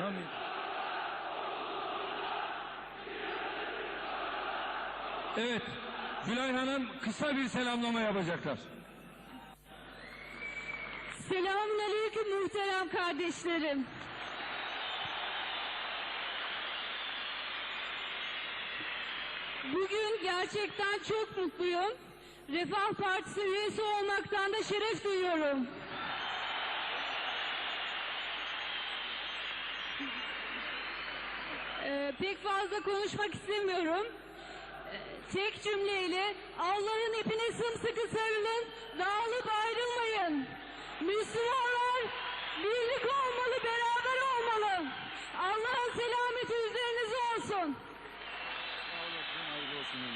Tabii. Evet. Gülay Hanım kısa bir selamlama yapacaklar. Selamünaleyküm muhterem kardeşlerim. Bugün gerçekten çok mutluyum. Refah Partisi üyesi olmaktan da şeref duyuyorum. Ee, pek fazla konuşmak istemiyorum. Ee, tek cümleyle Allah'ın ipine sımsıkı sarılın, dağılıp ayrılmayın. Müslümanlar birlik olmalı, beraber olmalı. Allah'ın selameti üzerinize olsun. Sağ hayırlı olsun.